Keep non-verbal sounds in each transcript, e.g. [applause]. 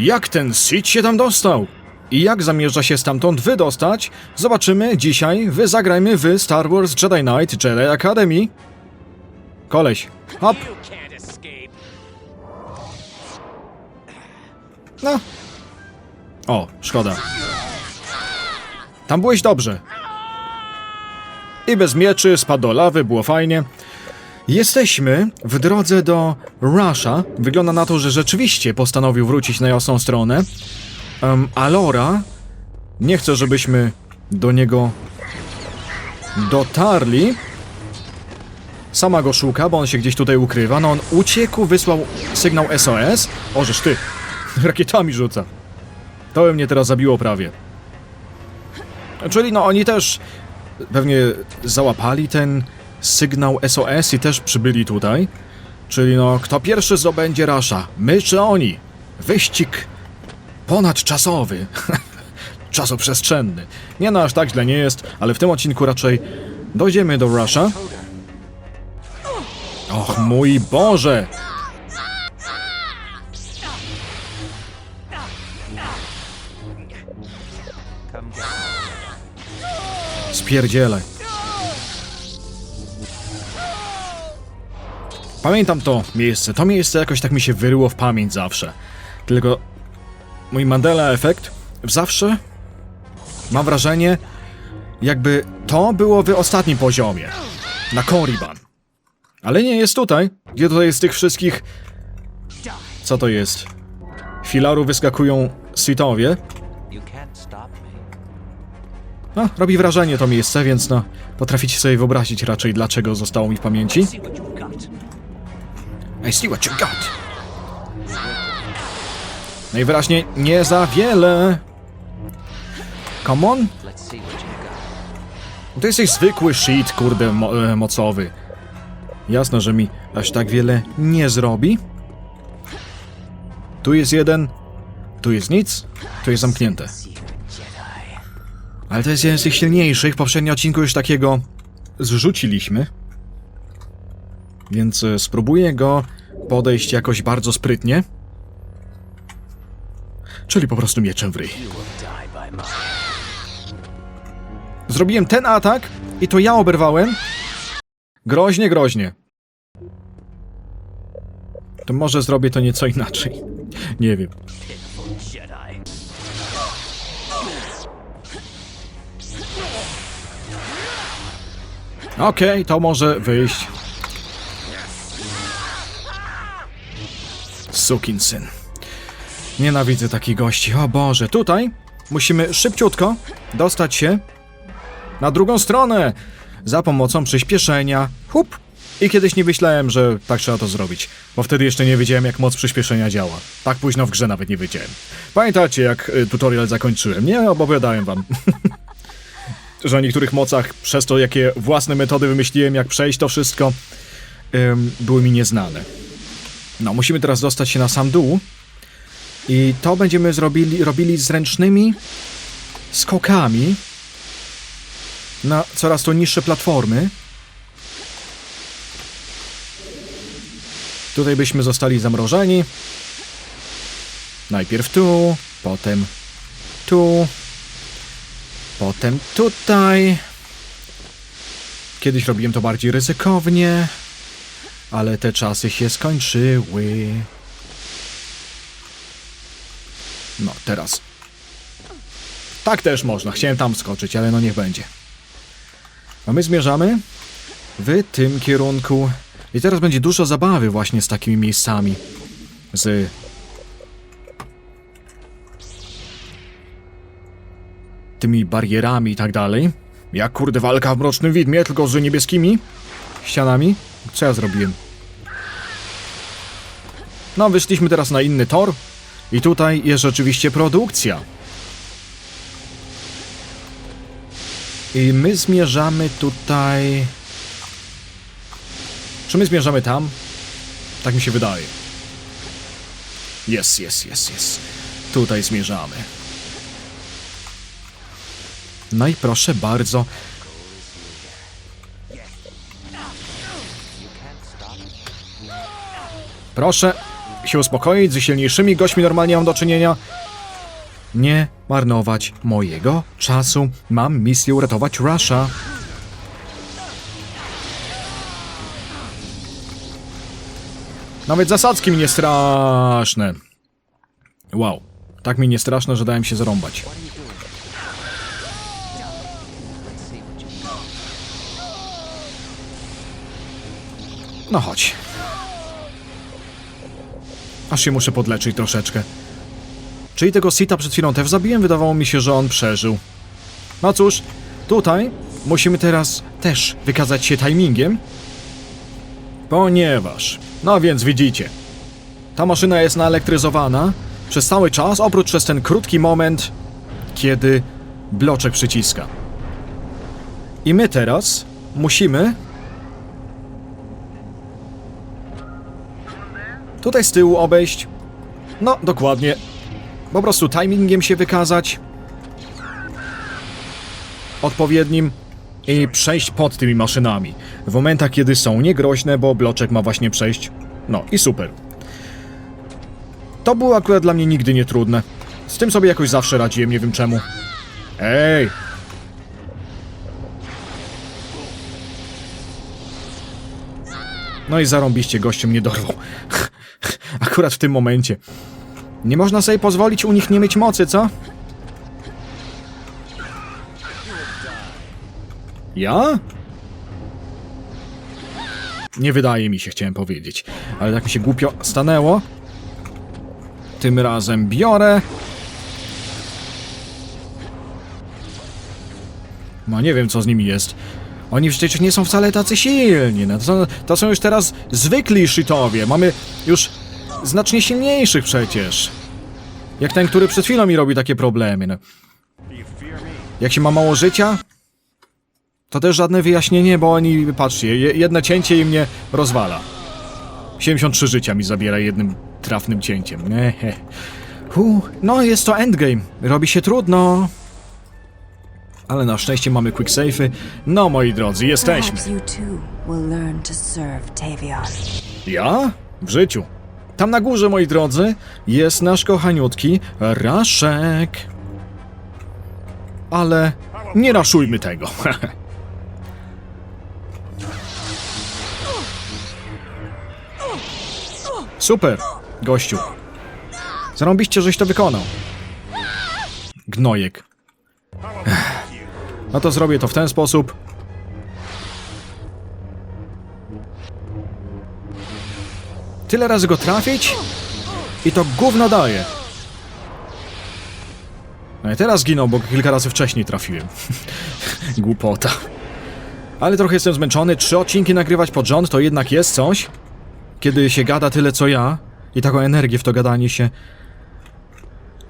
Jak ten Sith się tam dostał? I jak zamierza się stamtąd wydostać? Zobaczymy dzisiaj. Wy zagrajmy w Star Wars Jedi Knight Jedi Academy. Koleś, hop, no. O, szkoda. Tam byłeś dobrze. I bez mieczy, spadł do lawy, było fajnie. Jesteśmy w drodze do Rusha. Wygląda na to, że rzeczywiście postanowił wrócić na jasną stronę. Um, Alora nie chce, żebyśmy do niego dotarli. Sama go szuka, bo on się gdzieś tutaj ukrywa. No on uciekł, wysłał sygnał SOS. Ożeż ty, [laughs] rakietami rzuca. To by mnie teraz zabiło prawie. Czyli no oni też pewnie załapali ten sygnał SOS i też przybyli tutaj. Czyli no, kto pierwszy zdobędzie Rasha? My czy oni? Wyścig ponadczasowy. [laughs] Czasoprzestrzenny. Nie no, aż tak źle nie jest, ale w tym odcinku raczej dojdziemy do Rasha. Och mój Boże! Spierdzielaj. Pamiętam to miejsce. To miejsce jakoś tak mi się wyryło w pamięć zawsze. Tylko mój Mandela efekt zawsze mam wrażenie, jakby to było w ostatnim poziomie. Na Korriban. Ale nie jest tutaj. Gdzie tutaj jest tych wszystkich. Co to jest? Filaru wyskakują Sithowie. No, robi wrażenie to miejsce, więc no, potraficie sobie wyobrazić raczej dlaczego zostało mi w pamięci. I see what you got. Najwyraźniej nie za wiele. Come on. To jesteś zwykły shit, kurde, mo e, mocowy. Jasne, że mi aż tak wiele nie zrobi. Tu jest jeden, tu jest nic, tu jest zamknięte. Ale to jest jeden z tych silniejszych. W poprzednim odcinku już takiego zrzuciliśmy. Więc e, spróbuję go podejść jakoś bardzo sprytnie. Czyli po prostu mieczem w ryj. Zrobiłem ten atak i to ja oberwałem. Groźnie, groźnie. To może zrobię to nieco inaczej. Nie wiem. Okej, to może wyjść. Sukinsyn. Nienawidzę takich gości. O Boże, tutaj musimy szybciutko dostać się na drugą stronę za pomocą przyspieszenia. Hup! I kiedyś nie myślałem, że tak trzeba to zrobić, bo wtedy jeszcze nie wiedziałem, jak moc przyspieszenia działa. Tak późno w grze nawet nie wiedziałem. Pamiętacie, jak y, tutorial zakończyłem? Nie opowiadałem wam. [laughs] że o niektórych mocach, przez to jakie własne metody wymyśliłem, jak przejść to wszystko, były mi nieznane. No, musimy teraz dostać się na sam dół. I to będziemy zrobili, robili zręcznymi skokami na coraz to niższe platformy. Tutaj byśmy zostali zamrożeni. Najpierw tu, potem tu, potem tutaj. Kiedyś robiłem to bardziej ryzykownie, ale te czasy się skończyły. No, teraz. Tak też można. Chciałem tam skoczyć, ale no niech będzie. A my zmierzamy w tym kierunku. I teraz będzie dużo zabawy właśnie z takimi miejscami. Z. tymi barierami i tak dalej. Jak kurde walka w mrocznym widmie, tylko z niebieskimi ścianami. Co ja zrobiłem? No, wyszliśmy teraz na inny tor. I tutaj jest rzeczywiście produkcja. I my zmierzamy tutaj. Czy my zmierzamy tam? Tak mi się wydaje. Jest, jest, jest, jest. Tutaj zmierzamy. No i proszę bardzo. Proszę się uspokoić, z silniejszymi gośćmi normalnie mam do czynienia. Nie marnować mojego czasu. Mam misję uratować Russia. Nawet zasadzki mi nie straszne. Wow. Tak mi nie straszne, że dałem się zarąbać. No chodź. Aż się muszę podleczyć troszeczkę. Czyli tego Sita przed chwilą też zabiłem? Wydawało mi się, że on przeżył. No cóż, tutaj musimy teraz też wykazać się timingiem. Ponieważ, no więc widzicie, ta maszyna jest naelektryzowana przez cały czas, oprócz przez ten krótki moment, kiedy bloczek przyciska. I my teraz musimy tutaj z tyłu obejść. No, dokładnie. Po prostu timingiem się wykazać. Odpowiednim. I przejść pod tymi maszynami. W momentach, kiedy są niegroźne, bo bloczek ma właśnie przejść. No i super. To było akurat dla mnie nigdy nie trudne. Z tym sobie jakoś zawsze radziłem, nie wiem czemu. Ej! No i zarąbiście gościu mnie dorwał. [laughs] Akurat w tym momencie. Nie można sobie pozwolić u nich nie mieć mocy, co? Ja? Nie wydaje mi się, chciałem powiedzieć. Ale tak mi się głupio stanęło. Tym razem biorę. No nie wiem, co z nimi jest. Oni przecież nie są wcale tacy silni. No, to, są, to są już teraz zwykli shitowie. Mamy już znacznie silniejszych przecież. Jak ten, który przed chwilą mi robi takie problemy. No. Jak się ma mało życia, to też żadne wyjaśnienie, bo oni, patrzcie, je- jedno cięcie i mnie rozwala. 73 życia mi zabiera jednym trafnym cięciem. Ehe. Hu, no jest to endgame. Robi się trudno. Ale na szczęście mamy quick safe'y. No moi drodzy, jesteśmy. Ja? W życiu. Tam na górze, moi drodzy, jest nasz kochaniutki Raszek. Ale nie raszujmy tego. [laughs] Super, gościu. Zarąbiście, żeś to wykonał. Gnojek. Ech. No to zrobię to w ten sposób. Tyle razy go trafić i to gówno daje. No i teraz zginął, bo kilka razy wcześniej trafiłem. [laughs] Głupota. Ale trochę jestem zmęczony. Trzy odcinki nagrywać pod rząd to jednak jest coś. Kiedy się gada tyle co ja i taką energię w to gadanie się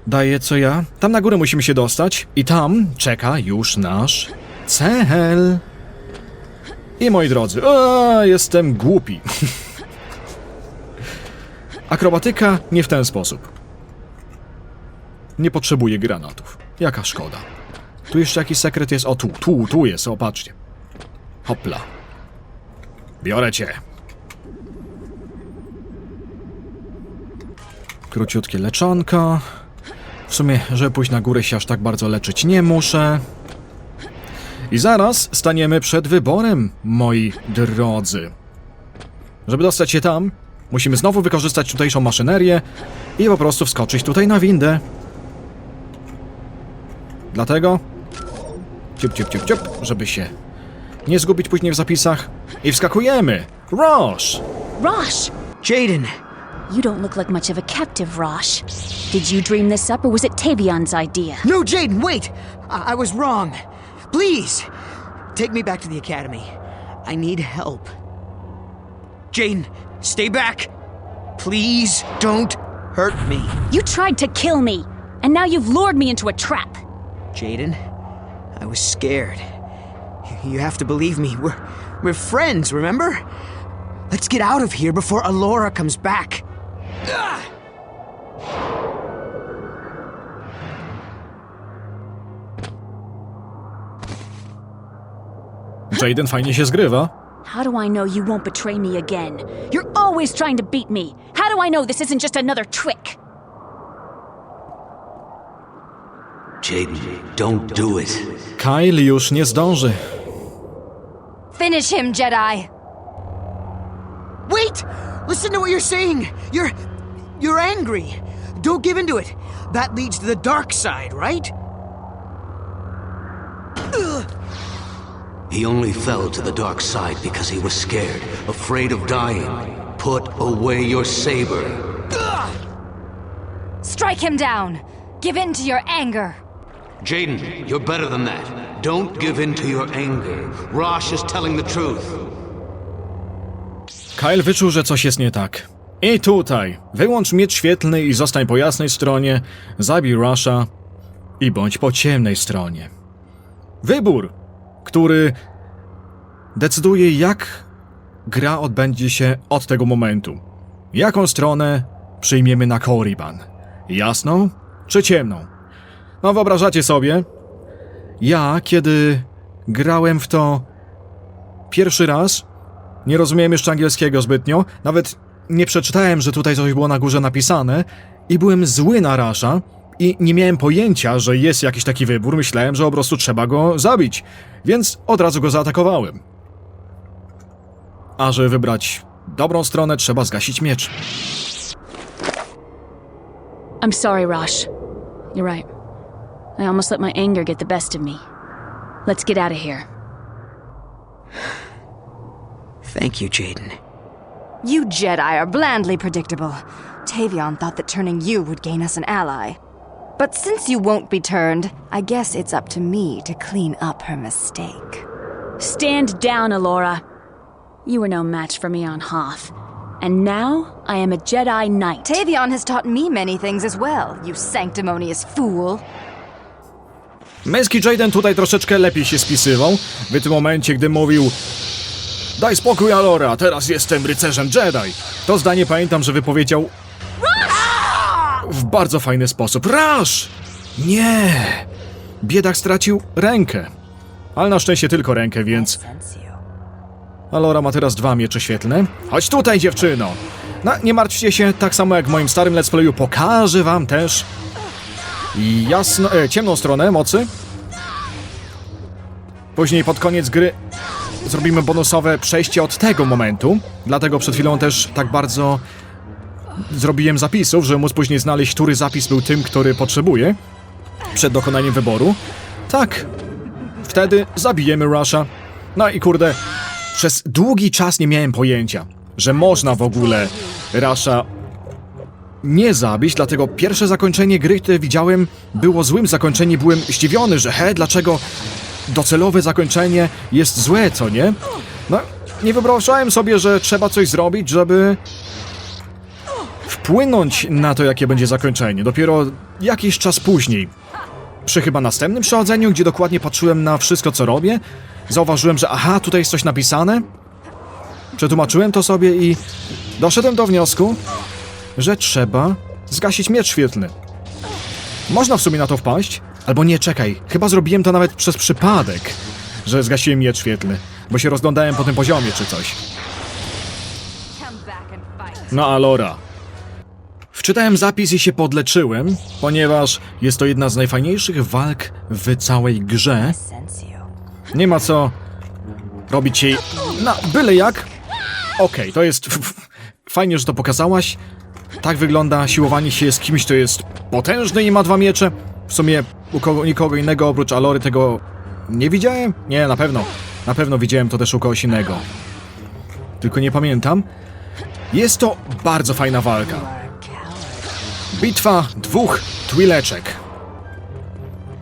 daje co ja. Tam na górę musimy się dostać i tam czeka już nasz cel. I moi drodzy, a, jestem głupi. [laughs] Akrobatyka nie w ten sposób. Nie potrzebuję granatów. Jaka szkoda. Tu jeszcze jakiś sekret jest. O, tu, tu, tu jest, o, patrzcie. Hopla. Biorę cię. Króciutkie leczonko. W sumie, żeby pójść na górę się aż tak bardzo leczyć nie muszę. I zaraz staniemy przed wyborem, moi drodzy. Żeby dostać się tam, musimy znowu wykorzystać tutejszą maszynerię i po prostu wskoczyć tutaj na windę. Dlatego ciup, ciup, ciup, ciup, żeby się nie zgubić później w zapisach. I wskakujemy! Roż! Rosh! Jaden! You don't look like much of a captive, Rosh. Did you dream this up, or was it Tavion's idea? No, Jaden, wait! I, I was wrong. Please! Take me back to the academy. I need help. Jaden, stay back! Please don't hurt me. You tried to kill me, and now you've lured me into a trap. Jaden, I was scared. You have to believe me. We're, we're friends, remember? Let's get out of here before Alora comes back. Jaden fajnie się zgrywa. How do I know you won't betray me again? You're always trying to beat me. How do I know this isn't just another trick? Jaden, don't do it. Kyle już nie zdąży. Finish him, Jedi! Wait! Listen to what you're saying! You're. You're angry! Don't give in to it! That leads to the dark side, right? He only fell to the dark side because he was scared, afraid of dying. Put away your saber. Strike him down! Give in to your anger! Jaden, you're better than that. Don't give in to your anger. Rosh is telling the truth. Kyle wyczuł, że coś jest nie tak. I tutaj, wyłącz miecz świetlny i zostań po jasnej stronie, zabij Rusha i bądź po ciemnej stronie. Wybór, który decyduje, jak gra odbędzie się od tego momentu. Jaką stronę przyjmiemy na Korriban? Jasną czy ciemną? No wyobrażacie sobie, ja kiedy grałem w to pierwszy raz, nie rozumiałem jeszcze angielskiego zbytnio, nawet nie przeczytałem, że tutaj coś było na górze napisane i byłem zły na Rasha i nie miałem pojęcia, że jest jakiś taki wybór, myślałem, że po prostu trzeba go zabić, więc od razu go zaatakowałem. A żeby wybrać dobrą stronę, trzeba zgasić miecz. I'm sorry, Rosh. You're right. I almost let my anger get the best of me. Let's get out of here. Thank you, Jaden. You Jedi are blandly predictable. Tavion thought that turning you would gain us an ally. But since you won't be turned, I guess it's up to me to clean up her mistake. Stand down, Alora. You were no match for me on Hoth. And now I am a Jedi Knight. Tavion has taught me many things as well, you sanctimonious fool. Męski Jaden tutaj troszeczkę lepiej się spisywał, w tym momencie, gdy mówił Daj spokój, Alora, teraz jestem rycerzem Jedi. To zdanie pamiętam, że wypowiedział w bardzo fajny sposób. Rush! Nie! Biedak stracił rękę. Ale na szczęście tylko rękę, więc. Alora ma teraz dwa miecze świetlne. Chodź tutaj, dziewczyno! No, nie martwcie się, tak samo jak w moim starym let's playu, pokażę wam też jasno, e, ciemną stronę mocy. Później pod koniec gry zrobimy bonusowe przejście od tego momentu, dlatego przed chwilą też tak bardzo zrobiłem zapisów, żeby móc później znaleźć, który zapis był tym, który potrzebuję przed dokonaniem wyboru. Tak, wtedy zabijemy Rusha. No i kurde, przez długi czas nie miałem pojęcia, że można w ogóle Rasha nie zabić, dlatego pierwsze zakończenie gry, które widziałem, było złym zakończeniem. Byłem zdziwiony, że he, dlaczego docelowe zakończenie jest złe, co nie? No, nie wyobrażałem sobie, że trzeba coś zrobić, żeby wpłynąć na to, jakie będzie zakończenie. Dopiero jakiś czas później, przy chyba następnym przechodzeniu, gdzie dokładnie patrzyłem na wszystko, co robię, zauważyłem, że aha, tutaj jest coś napisane. Przetłumaczyłem to sobie i doszedłem do wniosku, że trzeba zgasić miecz świetlny. Można w sumie na to wpaść, albo nie, czekaj, chyba zrobiłem to nawet przez przypadek, że zgasiłem miecz świetlny, bo się rozglądałem po tym poziomie czy coś. No Alora. Wczytałem zapis i się podleczyłem, ponieważ jest to jedna z najfajniejszych walk w całej grze. Nie ma co robić jej na byle jak. Okej, to jest fajnie, że to pokazałaś. Tak wygląda siłowanie się z kimś, kto jest potężny i ma dwa miecze. W sumie u kogo, nikogo innego oprócz Alory tego nie widziałem? Nie, na pewno. Na pewno widziałem to też u kogoś innego. Tylko nie pamiętam. Jest to bardzo fajna walka. Bitwa dwóch twileczek.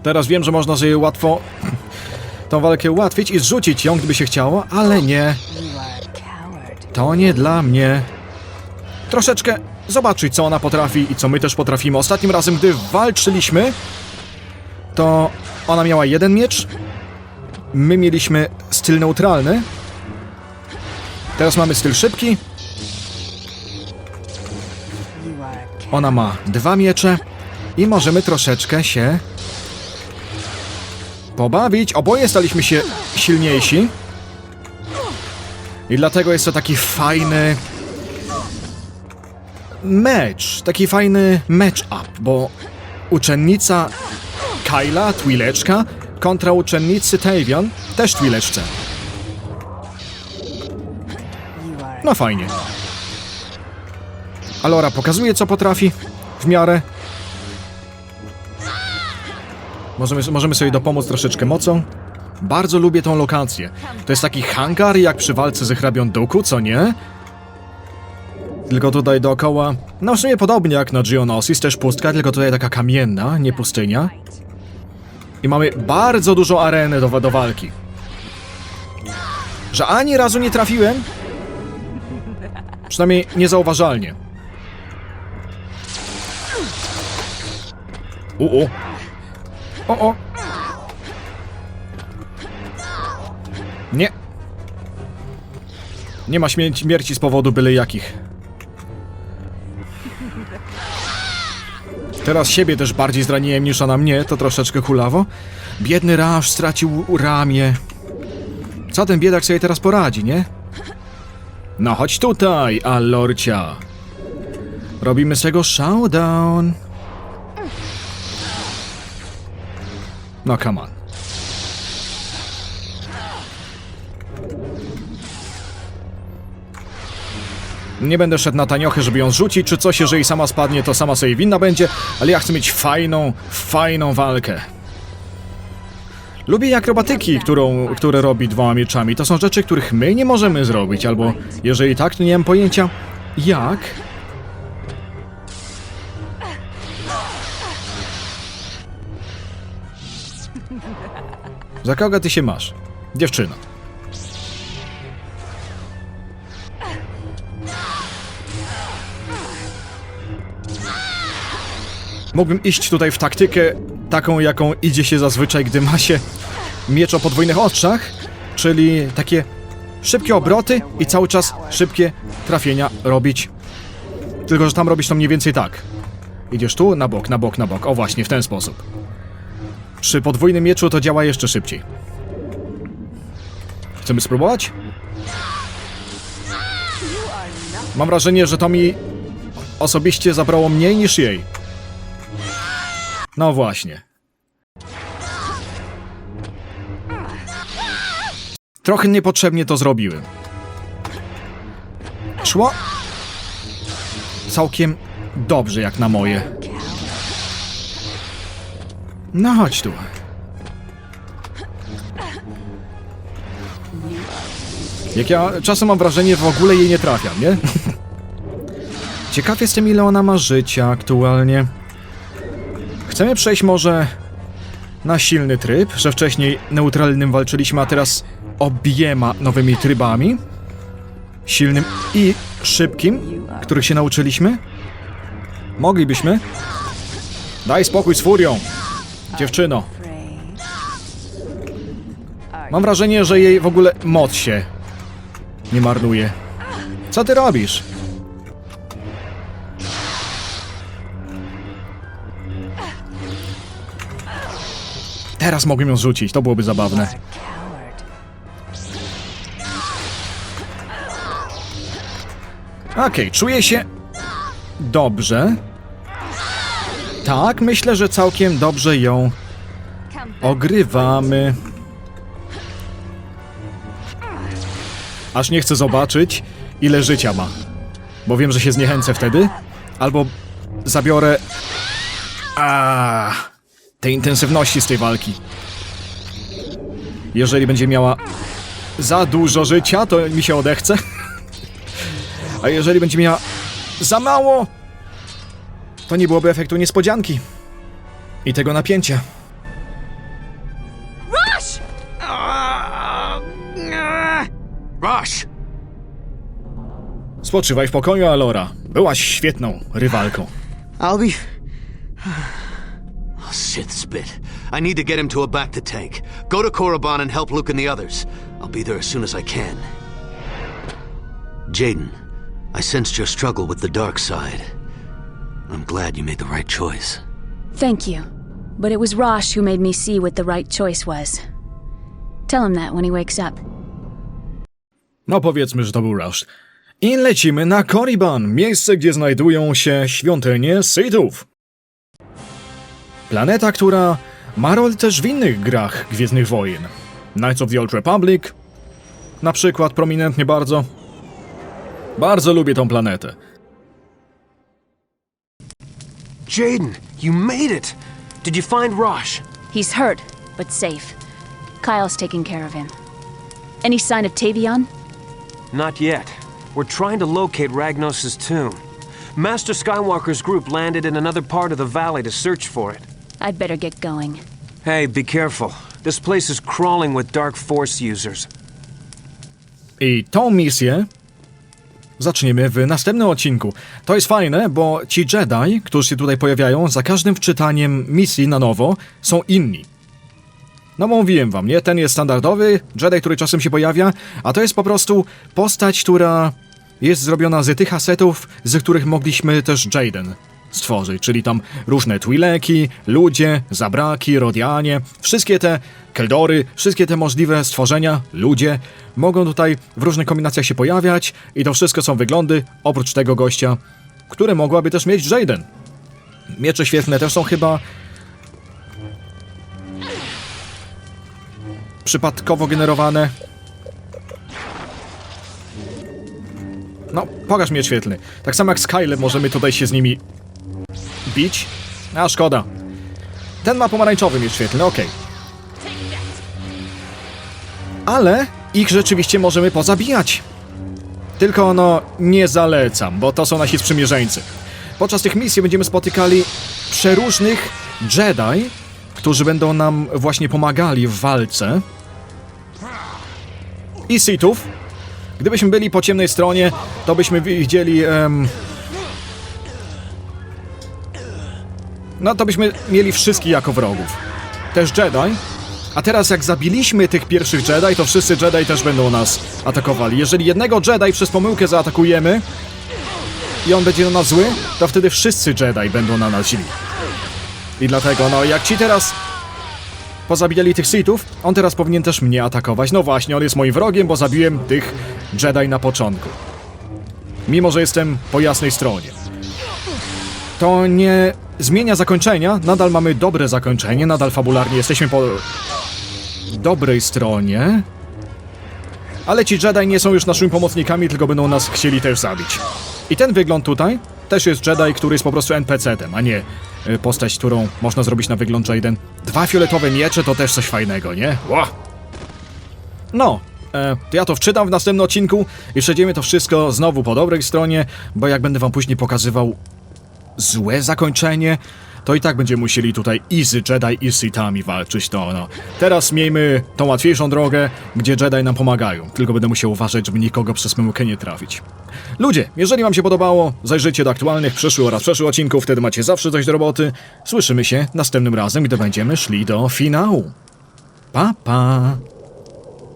Teraz wiem, że można sobie łatwo [clears throat] tą walkę ułatwić i zrzucić ją, gdyby się chciało, ale nie. To nie dla mnie. Troszeczkę zobaczyć, co ona potrafi i co my też potrafimy. Ostatnim razem, gdy walczyliśmy, to ona miała jeden miecz. My mieliśmy styl neutralny. Teraz mamy styl szybki. Ona ma dwa miecze i możemy troszeczkę się pobawić. Oboje staliśmy się silniejsi. I dlatego jest to taki fajny mecz, taki fajny match-up, bo uczennica Kyla, Twileczka, kontra uczennicy Tavion, też Twileczce. No fajnie. Alora pokazuje, co potrafi w miarę. Możemy, możemy sobie dopomóc troszeczkę mocą. Bardzo lubię tą lokację. To jest taki hangar jak przy walce ze hrabią Duku, co nie? Tylko tutaj dookoła, no w sumie podobnie jak na Geonosis, też pustka, tylko tutaj taka kamienna, nie pustynia. I mamy bardzo dużo areny do, do walki. Że ani razu nie trafiłem? Przynajmniej niezauważalnie. U, u. O, o. Nie. Nie ma śmierci z powodu byle jakich. Teraz siebie też bardziej zraniłem niż ona mnie, to troszeczkę kulawo. Biedny Rasz stracił ramię. Co ten biedak sobie teraz poradzi, nie? No chodź tutaj, Alorcia. Robimy z tego showdown. No come on. Nie będę szedł na taniochy, żeby ją rzucić czy coś, jeżeli sama spadnie, to sama sobie winna będzie, ale ja chcę mieć fajną, fajną walkę. Lubię akrobatyki, którą, które robi dwoma mieczami. To są rzeczy, których my nie możemy zrobić, albo jeżeli tak, to nie mam pojęcia jak. Za kogo ty się masz? Dziewczyno. Mógłbym iść tutaj w taktykę taką, jaką idzie się zazwyczaj, gdy ma się miecz o podwójnych ostrzach, czyli takie szybkie obroty i cały czas szybkie trafienia robić. Tylko, że tam robisz to mniej więcej tak. Idziesz tu, na bok, na bok, na bok. O właśnie, w ten sposób. Przy podwójnym mieczu to działa jeszcze szybciej. Chcemy spróbować? Mam wrażenie, że to mi osobiście zabrało mniej niż jej. No właśnie. Trochę niepotrzebnie to zrobiłem. Szło całkiem dobrze jak na moje. No chodź tu. Jak ja czasem mam wrażenie, w ogóle jej nie trafiam, nie? [laughs] Ciekaw jestem, ile ona ma życia aktualnie. Chcemy przejść może na silny tryb, że wcześniej neutralnym walczyliśmy, a teraz obiema nowymi trybami. Silnym i szybkim, których się nauczyliśmy. Moglibyśmy. Daj spokój z furią, dziewczyno. Mam wrażenie, że jej w ogóle moc się nie marnuje. Co ty robisz? Teraz mogłem ją rzucić, to byłoby zabawne. Okej, czuję się dobrze. Tak, myślę, że całkiem dobrze ją ogrywamy. Aż nie chcę zobaczyć, ile życia ma. Bo wiem, że się zniechęcę wtedy. Albo zabiorę. A, tej intensywności z tej walki. Jeżeli będzie miała za dużo życia, to mi się odechce. [laughs] A jeżeli będzie miała za mało, to nie byłoby efektu niespodzianki i tego napięcia. Rush! Spoczywaj w pokoju, Alora. Byłaś świetną rywalką. I'll be. Oh, Sith spit. I need to get him to a back to tank. Go to Korriban and help Luke and the others. I'll be there as soon as I can. Jaden, I sensed your struggle with the dark side. I'm glad you made the right choice. Thank you. But it was Rosh who made me see what the right choice was. Tell him that when he wakes up. No powiedzmy, że to był Rush. I lecimy na Korriban, miejsce, gdzie znajdują się świątynie Sithów. Planeta, która ma rolę też w innych grach Gwiezdnych Wojen. Knights of the Old Republic, na przykład prominentnie bardzo. Bardzo lubię tą planetę. Jaden, you made it! Did you find Rosh? He's hurt, but safe. Kyle's taking care of him. Any sign of Tavion? Not yet. We're trying to locate Ragnos' tomb. Master Skywalker's group landed in another part of the valley to search for it. I'd better get going. Hey, be careful. This place is crawling with Dark Force users. I tą misję zaczniemy w następnym odcinku. To jest fajne, bo ci Jedi, którzy się tutaj pojawiają, za każdym wczytaniem misji na nowo są inni. No mówiłem wam, nie? Ten jest standardowy Jedi, który czasem się pojawia, a to jest po prostu postać, która jest zrobiona z tych asetów, z których mogliśmy też Jaden stworzyć, czyli tam różne Twileki, ludzie, Zabraki, Rodianie, wszystkie te Keldory, wszystkie te możliwe stworzenia, ludzie, mogą tutaj w różnych kombinacjach się pojawiać i to wszystko są wyglądy, oprócz tego gościa, które mogłaby też mieć Jaden. Miecze świetlne też są chyba przypadkowo generowane. No, pokaż miecz świetlny. Tak samo jak Skyle możemy tutaj się z nimi bić. A, szkoda. Ten ma pomarańczowy miecz świetlny, okej. Ale ich rzeczywiście możemy pozabijać. Tylko no, nie zalecam, bo to są nasi sprzymierzeńcy. Podczas tych misji będziemy spotykali przeróżnych Jedi, którzy będą nam właśnie pomagali w walce. I Sithów. Gdybyśmy byli po ciemnej stronie, to byśmy widzieli... em, no to byśmy mieli wszystkich jako wrogów. Też Jedi. A teraz jak zabiliśmy tych pierwszych Jedi, to wszyscy Jedi też będą nas atakowali. Jeżeli jednego Jedi przez pomyłkę zaatakujemy i on będzie na nas zły, to wtedy wszyscy Jedi będą na nas źli. I dlatego, no, jak ci teraz pozabijali tych Sithów, on teraz powinien też mnie atakować. No właśnie, on jest moim wrogiem, bo zabiłem tych Jedi na początku. Mimo, że jestem po jasnej stronie. To nie zmienia zakończenia, nadal mamy dobre zakończenie, nadal fabularnie jesteśmy po dobrej stronie. Ale ci Jedi nie są już naszymi pomocnikami, tylko będą nas chcieli też zabić. I ten wygląd tutaj też jest Jedi, który jest po prostu NPC-tem, a nie y, postać, którą można zrobić na wygląd Jaden. Dwa fioletowe miecze to też coś fajnego, nie? Ła! No, e, to ja to wczytam w następnym odcinku i przejdziemy to wszystko znowu po dobrej stronie, bo jak będę wam później pokazywał złe zakończenie, to i tak będziemy musieli tutaj i z Jedi i z Sithami walczyć, to no. Teraz miejmy tą łatwiejszą drogę, gdzie Jedi nam pomagają, tylko będę musiał uważać, żeby nikogo przez pomyłkę nie trafić. Ludzie, jeżeli wam się podobało, zajrzyjcie do aktualnych, przyszłych oraz przeszłych odcinków, wtedy macie zawsze coś do roboty. Słyszymy się następnym razem, gdy będziemy szli do finału. Pa, pa!